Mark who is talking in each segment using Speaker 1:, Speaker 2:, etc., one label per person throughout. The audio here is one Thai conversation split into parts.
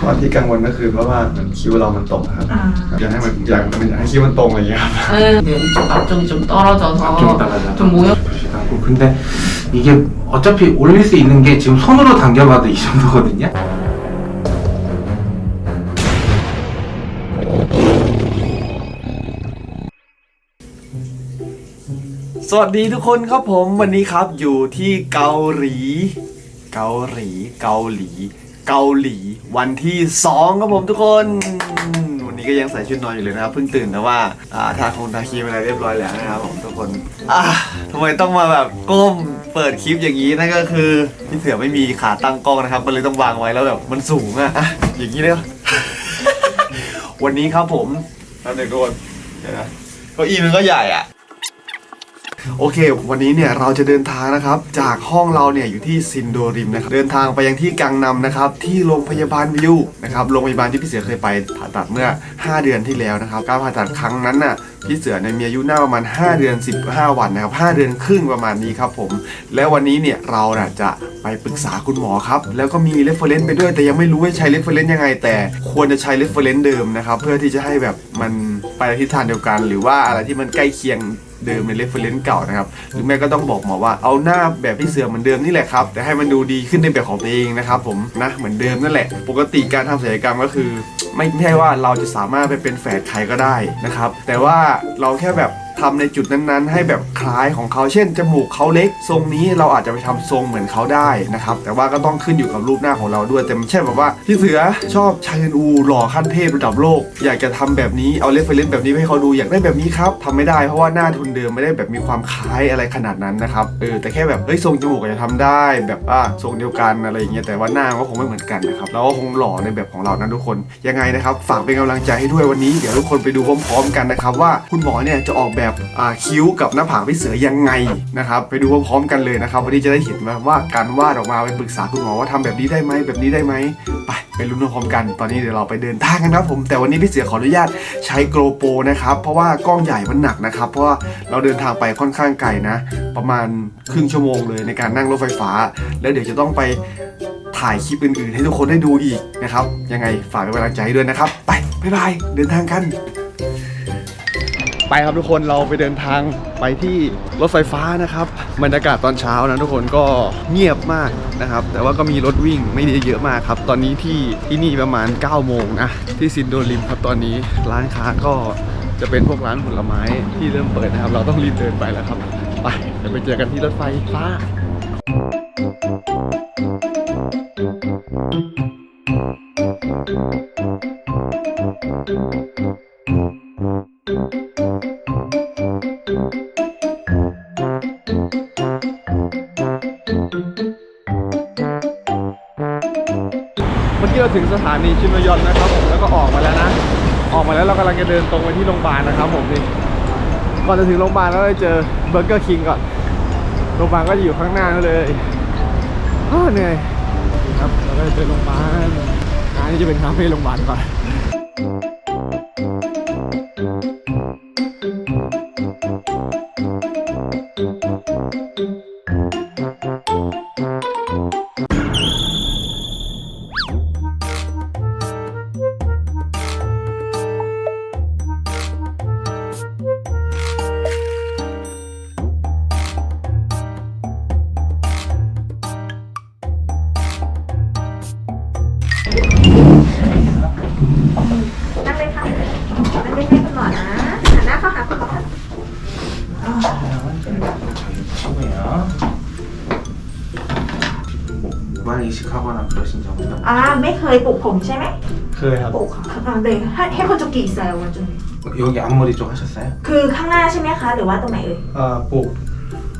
Speaker 1: เพราะที่กังวลก็คือเพราะว่ามันคิ้วเรามันตกครับ
Speaker 2: อ่า
Speaker 1: อยากให้มันอยากมันอยากให้คิ้วมันตรงอะไรอย่างเงี้ยครับ
Speaker 2: 네, 이쪽 앞쪽이 좀 떨어져서
Speaker 3: 좀 따라잡아.
Speaker 2: 좀 모여
Speaker 3: 보시다 않고 근데 이게 어차피 올릴 수 있는 게 지금 손으로 당겨봐도 이 정도거든요.
Speaker 4: สวัสดีทุกคนครับผมวันนี้ครับอยู่ที่เกาหลี เกาหลี เกาหลี เกาหลี วันที่สองครับผมทุกคน วันนี้ก็ยังใส่ชุดนอนอยู่เลยนะครับ เพิ่งตื่นแต่ว่าอ่าทาคงทาครีมอะไรเรียบร้อยแล้วนะครับผมทุกคนอ่าทำไมต้องมาแบบก้มเปิดคลิปอย่างนี้นั่นก็คือพี่เสือไม่มีขาตั้งกล้องนะครับมันเลยต้องวางไว้แล้วแบบมันสูงอะอะอย่างนี้เลย วันนี้ครับผมนั่นเองทุกคนเดี๋ยวนะเก้าอี้มันก็ใหญ่อะ โอเค วันนี้เนี่ยเราจะเดินทางนะครับ จากห้องเราเนี่ยอยู่ที่ซินโดริมนะครับ เดินทางไปยังที่กังนำนะครับ ที่โรงพยาบาลวิวนะครับ โรงพยาบาลที่พี่เสือเคยไปผ่าตัดเมื่อ 5 เดือนที่แล้วนะครับ การผ่าตัดครั้งนั้นน่ะพี่เสือเนี่ยมีอายุหน้าประมาณ 5 เดือน 15 วันนะครับ 5 เดือนครึ่งประมาณนี้ครับผม แล้ววันนี้เนี่ยเราน่ะจะไปปรึกษาคุณหมอครับ แล้วก็มีเรฟเฟอรนซ์ไปด้วย แต่ยังไม่รู้ว่าใช้เรฟเฟอรนซ์ยังไง แต่ควรจะใช้เรฟเฟอรนซ์เดิมนะครับ เพื่อที่จะให้แบบมันไปในทิศทางเดียวกัน หรือว่าอะไรที่มันใกล้เคียง เดิมในเรฟเฟรนซ์เก่านะครับหรือแม่ก็ต้องบอกหมอว่าเอาหน้าแบบพี่เสือเหมือนเดิมนี่แหละครับแต่ให้มันดูดีขึ้นในแบบของตัวเองนะครับผมนะเหมือนเดิมนั่นแหละ ปกติการทำศัลยกรรมก็คือ ไม่ใช่ว่าเราจะสามารถไปเป็นแฝดใครก็ได้นะครับแต่ว่าเราแค่แบบ ทำในจุดนั้นๆ ให้แบบคล้ายของเขาเช่นจมูกเขาเล็กทรงนี้เราอาจจะไปทำทรงเหมือนเขาได้นะครับแต่ว่าก็ต้องขึ้นอยู่กับรูปหน้าของเราด้วยแต่ไม่ใช่แบบว่าพี่เสือชอบชายเอ็นอูหล่อขั้นเทพระดับโลก อยากจะทำแบบนี้เอาเรฟเฟรนซ์แบบนี้ให้เขาดูอยากได้แบบนี้ครับทำไม่ได้เพราะว่าหน้าทุนเดิมไม่ได้แบบมีความคล้ายอะไรขนาดนั้นนะครับเออแต่แค่แบบเฮ้ยทรงจมูกอาจจะทำได้แบบว่าทรงเดียวกันอะไรอย่างเงี้ยแต่ว่าหน้าก็คงไม่เหมือนกันนะครับเราก็คงหล่อในแบบของเรานะทุกคนยังไงนะครับฝากเป็นกำลังใจให้ด้วยวันนี้เดี๋ยวทุกคนไปดูพร้อมๆกันนะครับว่าคุณหมอเนี่ยจะออกแบบอ่าคิ้วกับหน้าผากพี่เสือยังไงนะครับไปดูพร้อมกันเลยนะครับวันนี้จะได้เห็นว่าวาการวาดออกมาไปปรึกษาคุณหมอว่าทำแบบนี้ได้ไหมแบบนี้ได้ไหมไปไปลุ้นพร้อมกัน ตอนนี้เดี๋ยวเราไปเดินทางกันครับผมแต่วันนี้พี่เสือขออนุญาตใช้โกลโปนะครับเพราะว่ากล้องใหญ่มันหนักนะครับเพราะว่าเราเดินทางไปค่อนข้างไกลนะ ประมาณครึ่งชั่วโมงเลยในการนั่งรถไฟฟ้า แล้วเดี๋ยวจะต้องไปถ่ายคลิปอื่นๆ ให้ทุกคนได้ดูอีกนะครับยังไงฝากเป็นกำลังใจให้ด้วยนะครับ ไปบ๊ายบายเดินทางกัน ไปครับทุกคนเราไปเดินทางไปที่รถไฟฟ้านะครับบรรยากาศตอนเช้านะทุกคนก็เงียบมากนะครับ แต่ว่าก็มีรถวิ่งไม่ได้เยอะมากครับ ตอนนี้ที่ที่นี่ประมาณ 9 โมงนะที่ซินโดริมครับตอนนี้ร้านค้าก็จะเป็นพวกร้านผลไม้ที่เริ่มเปิดนะครับ เราต้องรีบเดินไปแล้วครับ ไปเดี๋ยวไปเจอกันที่รถไฟฟ้า เมื่อกี้เราถึงสถานีชินมยอนนะครับผมแล้วก็ออกมาแล้วนะ ออกมาแล้วเรากำลังจะเดินตรงไปที่โรงพยาบาลนะครับผมนี่ก่อนจะถึงโรงพยาบาลเราได้เจอเบอร์เกอร์คิงก่อนโรงพยาบาลก็จะอยู่ข้างหน้าเลยอ้าวเหนื่อยครับเราก็จะเจอโรงพยาบาลอันนี้จะเป็นคาเฟ่โรงพยาบาลก่อน
Speaker 3: 무관 이식하거나 그러신 적은 없나요?
Speaker 5: อ่าไม่เคยปลูกผมใช่ไหม
Speaker 1: เคยครับ
Speaker 5: ปลูกค่ะอ่าเดี๋ยวให้ให้คนจุกี่แซววันจุน
Speaker 3: 여기 앞머리 쪽 하셨어요?
Speaker 5: คือข้างหน้าใช่ไหมคะ หรือว่าตรงไหนเอ่ย
Speaker 1: เอ่อปลูก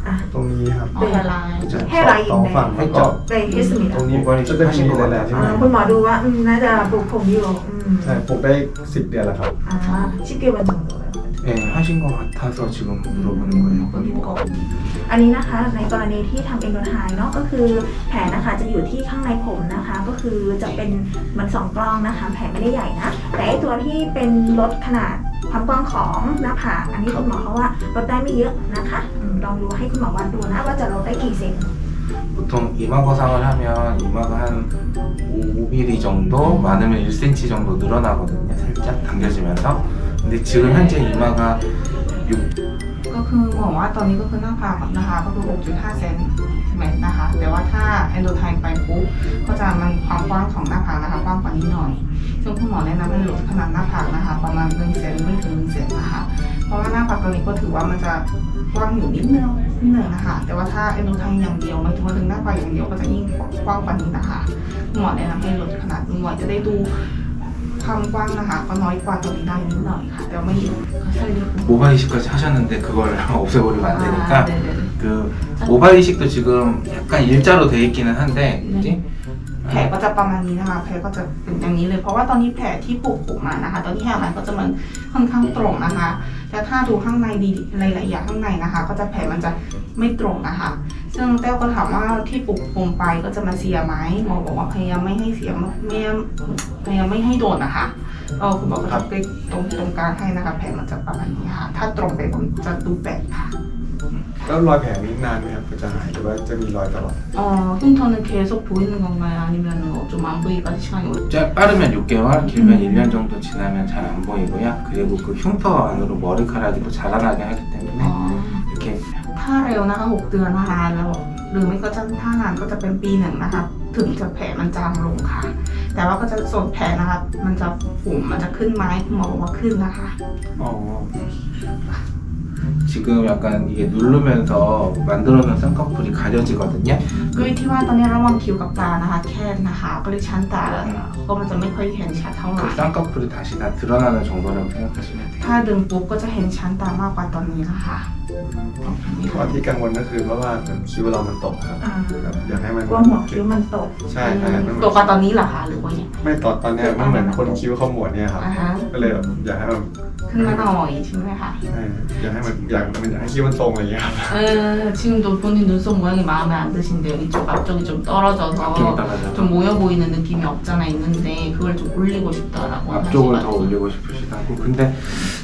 Speaker 5: อ่ะ
Speaker 1: ตรงนี้ครับ
Speaker 2: 어, 라인
Speaker 3: 진짜
Speaker 5: ให้รอยยิ้
Speaker 1: ส
Speaker 5: ม
Speaker 1: อง
Speaker 5: แด
Speaker 1: ฝั่ง
Speaker 5: ง
Speaker 1: แล้วก็
Speaker 5: ในเฮสมิด
Speaker 1: ตรงนี้จะเป็นมีหลายๆที่
Speaker 5: อ่าคุณหมอดูว่าอืมน่าจะปลูกผมอยู่อืม
Speaker 1: ใช่ปลูกได้สิบเดือนแล้วครับ
Speaker 5: อ่าชิคกี้วันจังเลย ย
Speaker 3: 네 하신 것 같아서 지금 물어보는 거예요 그리고
Speaker 5: อันนี้นะคะในกรณีที่ทำเอนโดไทเนาะก็คือแผลนะคะจะอยู่ที่ข้างในผมนะคะ ก็คือจะเป็นเหมือนสองกล้องนะคะ แผลไม่ได้ใหญ่นะ แต่ไอตัวที่เป็นลดขนาดความกว้างของหน้าผากอันนี้คุณหมอเขาว่าลดได้ไม่เยอะนะคะอืมลองดูให้คุณหมอวัดดูนะว่าจะลดได้กี่เซน
Speaker 3: 보통 이마거상을 하면 이마가 한 5mm 정도 많으면 1cm 정도 늘어나거든요. 살짝 당겨지면서. 근데 지금 현재 이마가 6
Speaker 2: ก็คือบอกว่าตอนนี้ก็คือหน้าผากนะคะก็คือ 6.5 เซนใช่ไหมนะคะ แต่ว่าถ้าแอนโดไทน์ไปปุ๊บก็จะมันความกว้างของหน้าผากนะคะกว้างกว่านี้หน่อย ซึ่งคุณหมอแนะนำให้ลดขนาดหน้าผากนะคะ ประมาณ1เซนไม่ถึง1เซนนะคะ เพราะว่าหน้าผากตอนนี้ก็ถือว่ามันจะกว้างอยู่นิดนึงนิดนึงนะคะ แต่ว่าถ้าแอนโดไทน์อย่างเดียวหมายถึงว่าถึงหน้าผากอย่างเดียวก็จะยิ่งกว้างกว่านี้นะคะคุณหมอแนะนำให้ลดขนาดคุณหมอจะได้ดู ความกว้างนะคะ ก็น้อยกว่าตัวนี้ได้นิดหน่อยค่ะ แต่ว่าไม่เยอะก็ใช่เลย
Speaker 3: 모발 이식까지 하셨는데 그걸 없애버리면 안 되니까
Speaker 2: 아, 네네네.
Speaker 3: 그 모발 이식도 지금 약간 일자로 돼 있기는 한데 뭐지?
Speaker 2: แผลก็จะประมาณนี้นะคะ แผลก็จะเป็นอย่างนี้เลย เพราะว่าตอนนี้แผลที่ปลูกผมมานะคะ ตอนที่แหมันก็จะมันค่อนข้างตรงนะคะ แต่ถ้าดูข้างในดีหลายๆอย่างข้างในนะคะ ก็จะแผลมันจะไม่ตรงนะคะ ซึ่งแต้วก็ถามว่าที่ปลูกผมไปก็จะมาเสียไหมหมอบอกว่าพยายามไม่ให้เสียไม่พยายามไม่ให้โดนนะคะเออคุณหมอก็จะไปตรงตรงกลางให้นะคะ แผลมันจะประมาณนี้ค่ะ ถ้าตรงไปมันจะดูแปลกค่ะ
Speaker 4: แล้วรอยแผลนี้นานไหมครับกว่าจะหายหรือว่าจะมีรอยตลอด
Speaker 2: 어, 흉터는 계속 보이는 건가요? 아니면 좀 안 보이기까지 시간이 오래?
Speaker 3: 짜- 빠르면 6개월, 길면 1년 정도 지나면 잘 안 보이고요. 그리고 그 흉터 안으로 머리카락이 또 자라나게 하기 때문에
Speaker 2: 어,
Speaker 3: 이렇게
Speaker 2: ถ้าเร็วนะคะหกเดือนนะคะแล้วหรือไม่ก็จะถ้านานก็จะเป็นปีหนึ่งนะคะ ถึงจะแผลมันจางลงค่ะ แต่ว่าก็จะส่วนแผลนะคะ มันจะฝุ่มมันจะขึ้นไหมคุณหมอบอกว่าขึ้นนะคะ
Speaker 4: อ๋อ
Speaker 3: 지금 약간 이게 누르면서 만들어놓은 쌍꺼풀이 가려지거든요.
Speaker 2: ด้วยที่ว่าตอนนี้ระหว่างคิ้วกับตานะคะ แคบนะคะ ก็เลยชั้นตาก็มันจะไม่ค่อยเห็นชัดเท่าไหร่
Speaker 3: 그 쌍꺼풀이 다시 다 드러나는 정도라고 생각하시면 돼요.
Speaker 2: ถ้าดึงปุ๊บก็จะเห็นชั้นตามากกว่าตอนนี้นะคะ
Speaker 4: เพราะที่กังวลก็คือเพราะว่าเหมือนคิ้วเรามันตกครับ
Speaker 5: อ่า
Speaker 4: แบบอยากให้มัน
Speaker 5: กลัวหัวคิ้วมันตก
Speaker 4: ใช่ใช่มัน
Speaker 2: ตัวกว่าตอนนี้เหรอคะหรือว่ายังไง
Speaker 4: ไม่ตอนตอนเนี้ยมันเหมือนคนคิ้วเขาหมวดเนี่ยครับ
Speaker 2: อ่าฮะ
Speaker 4: ก็เลยแบบอยากให้มัน
Speaker 2: ขึ้นมาหน่อยใช่ไหมคะ
Speaker 4: ใช่อยากให้มันอยากมันอยากให้คิ้วมันตรงอะไรอย่างเงี้ยครับ
Speaker 2: 에, 지금도 본인 눈썹 모양이 마음에 안 드신데요. 이쪽 앞쪽이 좀 떨어져서
Speaker 3: 앞쪽이 떨어져서.
Speaker 2: 좀 모여 보이는 느낌이 없잖아 있는데 그걸 좀 올리고 싶다라고
Speaker 3: 앞쪽을 더
Speaker 2: 하시거든요.
Speaker 3: 올리고 싶으시다고. 근데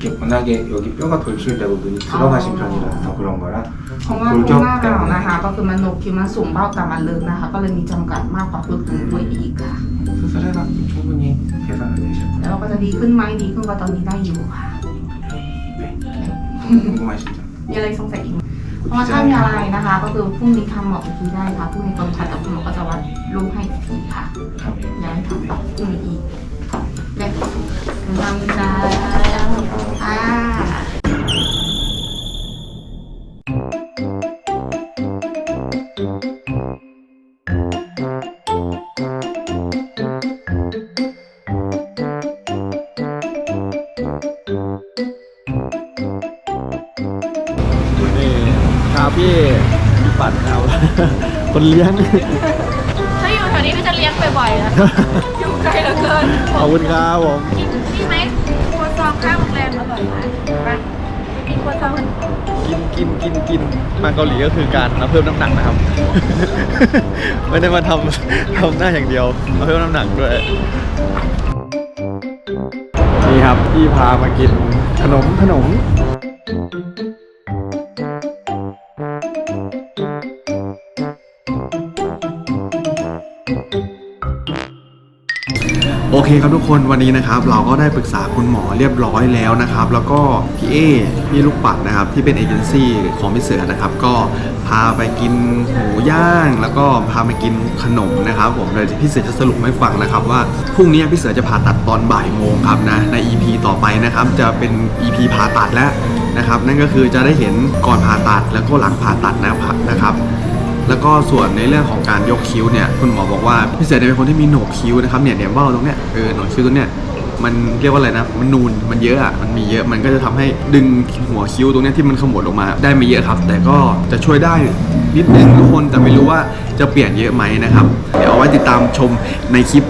Speaker 3: 이렇게 워낙에 여기 뼈가 돌출되고 눈이 들어가신
Speaker 2: 아.
Speaker 3: 편이라서 그런 거라
Speaker 2: เพราะว่า
Speaker 3: 골격
Speaker 2: ตรงหน้าเรานะคะ
Speaker 3: 때문에
Speaker 2: ก็คือมันโหนกคิ้วมันสูงเบ้าแต่มันลึกนะคะ ก็เลยมีจำกัดมากกว่าฝึกถึงด้วยอีกค่ะ
Speaker 3: 수술해서 충분히 개선은 되셨고
Speaker 2: แล้วก็จะดีขึ้นไหมดีขึ้นกว่าตอนนี้ได้อยู่ค่ะ
Speaker 3: 네. 궁금하신 점
Speaker 2: มีอะไรสงสัยอีกไหมเพราะว่าถ้ามีอะไรนะคะ ก็คือพรุ่งนี้ทำหมออีกทีได้ค่ะพรุ่งนี้ตอนผ่าตัดคุณหมอก็จะวัดรูปให้อีกทีค่ะ
Speaker 3: ครับ
Speaker 2: อย
Speaker 4: 다. ปั่นเอาคนเลี้ยง
Speaker 6: ถ้าอยู่แถวนี้ก็จะเลี้ยงบ่อยๆนะอยู่ไกลเหลือเกิน
Speaker 4: ขอบคุณครับผม
Speaker 6: กินนี่ไหมครัวซองข้างโรงแรมอร่อยมากไปกินครัวซอง
Speaker 4: กินกินกินกินมาเกาหลีก็คือการมาเพิ่มน้ำหนักนะครับ ไม่ได้มาทำทำหน้าอย่างเดียวมาเพิ่มน้ำหนักด้วย นี่ครับพี่พามากินขนมขนม โอเคครับทุกคนวันนี้นะครับเราก็ได้ปรึกษาคุณหมอเรียบร้อยแล้วนะครับ แล้วก็พี่เอพี่ลูกปัดนะครับที่เป็นเอเจนซี่ของพี่เสือนะครับ ก็พาไปกินหมูย่าง แล้วก็พาไปกินขนมนะครับ ผมเลยพี่เสือจะสรุปให้ฟังนะครับ ว่าพรุ่งนี้พี่เสือจะผ่าตัดตอนบ่ายโมงครับนะใน EP ต่อไปนะครับจะเป็น EP ผ่าตัดแล้วนะครับ นั่นก็คือจะได้เห็นก่อนผ่าตัดแล้วก็หลังผ่าตัดนะครับ แล้วก็ส่วนในเรื่องของการยกคิ้วเนี่ยคุณหมอบอกว่าพี่เสือเนี่ยเป็นคนที่มีโหนกคิ้วนะครับเนี่ยเนี่ยเบ้าตรงเนี้ยเออโหนกคิ้วตรงเนี้ยมันเรียกว่าอะไรนะ มันนูน มันเยอะอะ มันมีเยอะ มันก็จะทำให้ดึงหัวคิ้วตรงเนี้ยที่มันขมวดลงมา ได้ไม่เยอะครับ แต่ก็จะช่วยได้นิดนึงทุกคน แต่ไม่รู้ว่าจะเปลี่ยนเยอะไหมนะครับ เดี๋ยวเอาไว้ติดตามชมในคลิป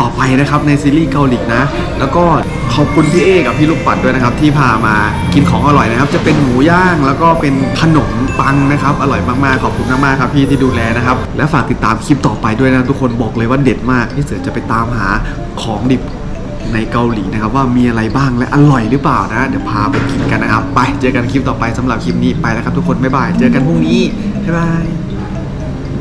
Speaker 4: ต่อไปนะครับในซีรีส์เกาหลีนะ แล้วก็ขอบคุณพี่เอกับพี่ลูกปัดด้วยนะครับ ที่พามากินของอร่อยนะครับ จะเป็นหมูย่างแล้วก็เป็นขนมปังนะครับ อร่อยมากๆขอบคุณมากๆครับพี่ที่ดูแลนะครับ และฝากติดตามคลิปต่อไปด้วยนะทุกคนบอกเลยว่าเด็ดมากพี่เสือจะไปตามหาของดิบในเกาหลีนะครับ ว่ามีอะไรบ้างและอร่อยหรือเปล่านะ เดี๋ยวพาไปกินกันนะครับ ไปเจอกันคลิปต่อไปสำหรับคลิปนี้ไปแล้วครับ ทุกคนบ๊ายบายเจอกันพรุ่งนี้บ๊ายบาย